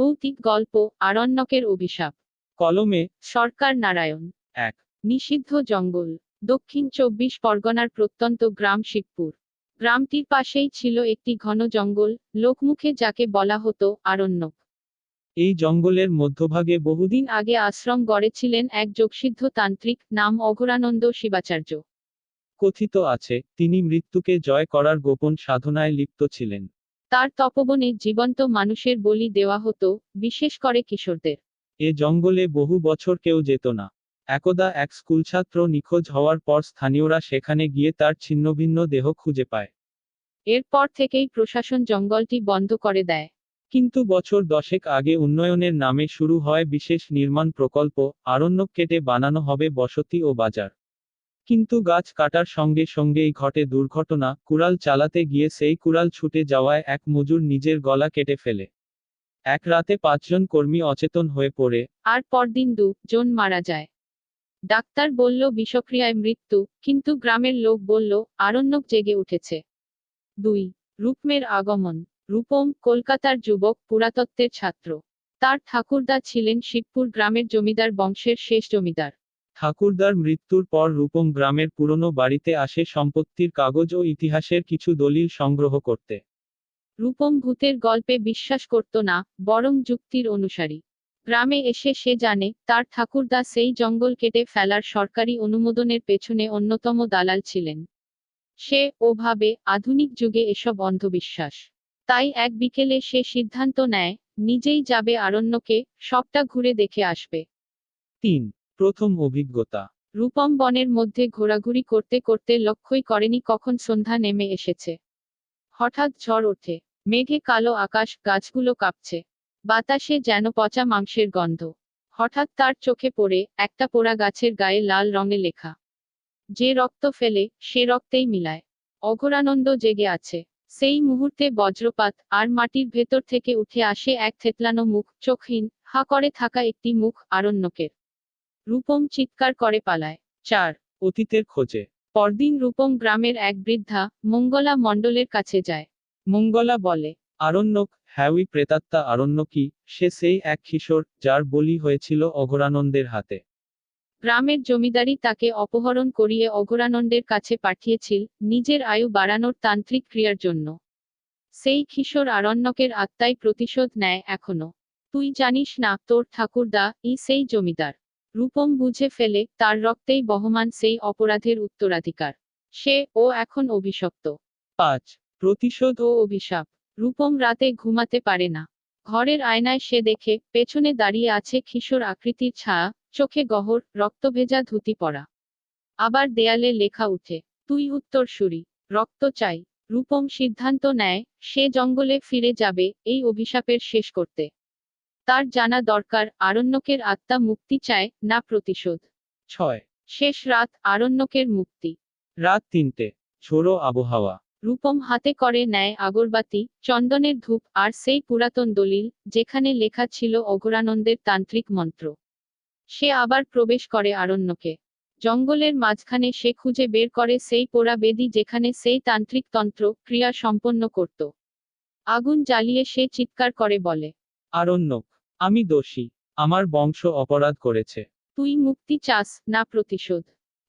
ভৌতিক গল্প আরণ্যকের অভিশাপ। কলমে সরকার নারায়ণ। এক। নিষিদ্ধ জঙ্গল। দক্ষিণ চব্বিশ পরগনার প্রত্যন্ত গ্রাম শিবপুর। গ্রামটির পাশেই ছিল একটি ঘন জঙ্গল লোকমুখে যাকে বলা হতো আরণ্যক। এই জঙ্গলের মধ্যভাগে বহুদিন বহুদিন আগে আশ্রম গড়েছিলেন এক যোগসিদ্ধ তান্ত্রিক নাম অঘোরানন্দ শিবাচার্য। কথিত আছে তিনি মৃত্যুকে জয় করার গোপন সাধনায় লিপ্ত ছিলেন। তার তপবনে জীবন্ত মানুষের বলি দেওয়া হতো বিশেষ করে কিশোরদের। এ জঙ্গলে বহু বছর কেউ যেত না। একদা এক স্কুলছাত্র নিখোঁজ হওয়ার পর স্থানীয়রা সেখানে গিয়ে তার ছিন্নভিন্ন দেহ খুঁজে পায়। এরপর থেকেই প্রশাসন জঙ্গলটি বন্ধ করে দেয়। কিন্তু বছর দশেক আগে উন্নয়নের নামে শুরু হয় বিশেষ নির্মাণ প্রকল্প আরণ্যক কেটে বানানো হবে বসতি ও বাজার। কিন্তু গাছ কাটার সঙ্গে সঙ্গেই ঘটে দুর্ঘটনা, কুড়াল চালাতে গিয়ে সেই কুড়াল ছুটে যাওয়ায় এক মজুর নিজের গলা কেটে ফেলে। এক রাতে পাঁচজন কর্মী অচেতন হয়ে পড়ে। আর পরদিন দু জন মারা যায়। ডাক্তার বলল, বিষক্রিয়ায় মৃত্যু, কিন্তু গ্রামের লোক বলল, আরণ্যক জেগে উঠেছে। দুই, রূপমের আগমন। রূপম কলকাতার যুবক, পুরাতত্ত্বের ছাত্র। তার ঠাকুরদা ছিলেন শিবপুর গ্রামের জমিদার বংশের শেষ জমিদার। ঠাকুরদার মৃত্যুর পর রূপম গ্রামের পুরনো বাড়িতে আসে সম্পত্তির কাগজ ও ইতিহাসের কিছু দলিল সংগ্রহ করতে। রূপম ভূতের গল্পে বিশ্বাস করত না বরং যুক্তির অনুসারী। গ্রামে এসে সে জানে তার ঠাকুরদা সেই জঙ্গল কেটে ফেলার সরকারি অনুমোদনের পেছনে অন্যতম দালাল ছিলেন। সে ওভাবে আধুনিক যুগে এসব অন্ধবিশ্বাস। তাই এক বিকেলে সে সিদ্ধান্ত নেয় নিজেই যাবে আরণ্যকে সবটা ঘুরে দেখে আসবে। তিন প্রথম অভিজ্ঞতা। রূপম বনের মধ্যে ঘোরাঘুরি করতে করতে লক্ষ্যই করেনি কখন সন্ধ্যা নেমে এসেছে। হঠাৎ ঝড় ওঠে, মেঘে কালো আকাশ, গাছগুলো কাঁপছে, বাতাসে যেন পচা মাংসের গন্ধ। হঠাৎ তার চোখে পড়ে একটা পোড়া গাছের গায়ে লাল রঙে লেখা। যে রক্ত ফেলে, সে রক্তেই মিলায়। অঘোরানন্দ জেগে আছে। সেই মুহূর্তে বজ্রপাত আর মাটির ভেতর থেকে উঠে আসে এক থেতলানো মুখ, চোখহীন, হা করে থাকা একটি মুখ, আরণ্যকের। রূপম চিৎকার করে পালায়। চার। অতীতের খোঁজে। পরদিন রূপম গ্রামের এক বৃদ্ধা মঙ্গলা মণ্ডলের কাছে যায়। মঙ্গলা বলে আরণ্যক হ্যাউই প্রেতাত্মা আরণ্য কি সে সেই এক কিশোর যার বলি হয়েছিল অঘোরানন্দের হাতে। গ্রামের জমিদারি তাকে অপহরণ করিয়ে অঘোরানন্দের কাছে পাঠিয়েছিল নিজের আয়ু বাড়ানোর তান্ত্রিক ক্রিয়ার জন্য। সেই কিশোর আরণ্যকের আত্মায় প্রতিশোধ নেয় এখনও। তুই জানিস না তোর ঠাকুরদা ই সেই জমিদার। রূপম বুঝে ফেলে তার রক্তেই বহমান সেই অপরাধের উত্তরাধিকার। সে ও এখন অভিশপ্ত। পাঁচ প্রতিশোধ ও অভিশাপ। রূপম রাতে ঘুমাতে পারে না। ঘরের আয়নায় সে দেখে পেছনে দাঁড়িয়ে আছে কিশোর আকৃতির ছায়া চোখে গহর রক্তভেজা ধুতি পরা। আবার দেয়ালে লেখা উঠে তুই উত্তরসূরি রক্ত চাই। রূপম সিদ্ধান্ত নেয় সে জঙ্গলে ফিরে যাবে এই অভিশাপের শেষ করতে। তার জানা দরকার আরণ্যকের আত্মা মুক্তি চায় না প্রতিশোধ। ছয়। শেষ রাত আরণ্যকের মুক্তি। রাত তিনটে। ঝোড়ো আবহাওয়া। রূপম হাতে করে নেয় আগরবাতি চন্দনের ধূপ আর সেই পুরাতন দলিল যেখানে লেখা ছিল অঘোরানন্দের তান্ত্রিক মন্ত্র। সে আবার প্রবেশ করে আরণ্যকে। জঙ্গলের মাঝখানে সে খুঁজে বের করে সেই পোড়া বেদি যেখানে সেই তান্ত্রিক তন্ত্র ক্রিয়া সম্পন্ন করত। আগুন জ্বালিয়ে সে চিৎকার করে বলে আরণ্যক। আমি দোষী। আমার বংশ অপরাধ করেছে। তুই মুক্তি চাস না প্রতিশোধ।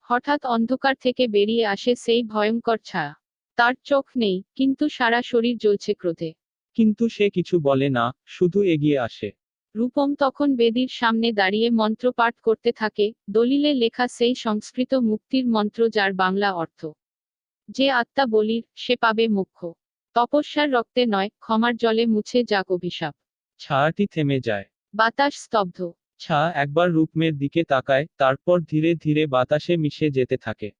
হঠাৎ অন্ধকার থেকে বেরিয়ে আসে সেই ভয়ঙ্কর ছায়া। তার চোখ নেই কিন্তু সারা শরীর জ্বলছে ক্রোধে। কিন্তু সে কিছু বলে না শুধু এগিয়ে আসে। রূপম তখন বেদির সামনে দাঁড়িয়ে মন্ত্র পাঠ করতে থাকে দলিলে লেখা সেই সংস্কৃত মুক্তির মন্ত্র যার বাংলা অর্থ যে আত্মা বলির সে পাবে মোক্ষ। তপস্যার রক্তে নয় ক্ষমার জলে মুছে যাক অভিশাপ। ছায়াটি থেমে যায়। বাতাস স্তব্ধ। ছা একবার রূপমের দিকে তাকায় তারপর ধীরে ধীরে বাতাসে মিশে যেতে থাকে।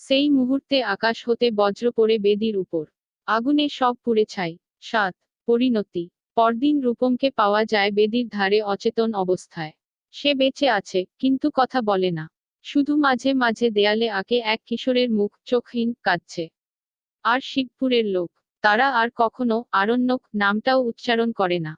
সেই মুহূর্তে আকাশ হতে বজ্র পড়ে বেদির উপর। আগুনে সব পুড়ে ছাই। সাত পরিণতি। পরদিন রূপমকে পাওয়া যায় বেদির ধারে অচেতন অবস্থায়। সে বেঁচে আছে কিন্তু কথা বলে না। শুধু মাঝে মাঝে দেয়ালে আঁকে এক কিশোরের মুখ চোখহীন কাঁদছে। আর শিবপুরের লোক। তারা আর কখনো আরণ্যক নামটাও উচ্চারণ করে না।